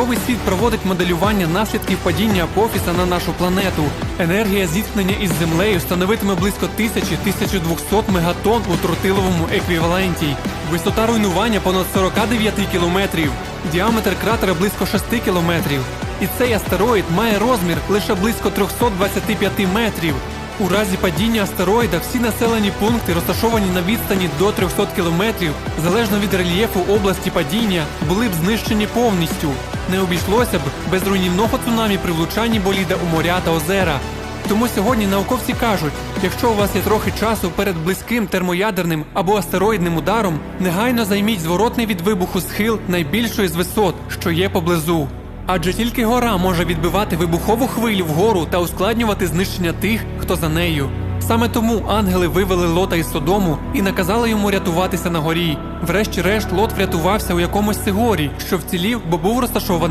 Науковий світ проводить моделювання наслідків падіння Апофіса на нашу планету. Енергія зіткнення із землею становитиме близько 1000-1200 мегатон у тротиловому еквіваленті. Висота руйнування понад 49 кілометрів. Діаметр кратера близько 6 кілометрів. І цей астероїд має розмір лише близько 325 метрів. У разі падіння астероїда всі населені пункти, розташовані на відстані до 300 кілометрів, залежно від рельєфу області падіння, були б знищені повністю. Не обійшлося б без руйнівного цунамі при влучанні боліда у моря та озера. Тому сьогодні науковці кажуть, якщо у вас є трохи часу перед близьким термоядерним або астероїдним ударом, негайно займіть зворотний від вибуху схил найбільшої з висот, що є поблизу. Адже тільки гора може відбивати вибухову хвилю вгору та ускладнювати знищення тих, хто за нею. Саме тому ангели вивели Лота із Содому і наказали йому рятуватися на горі. Врешті-решт Лот врятувався у якомусь сигорі, що вцілів, бо був розташований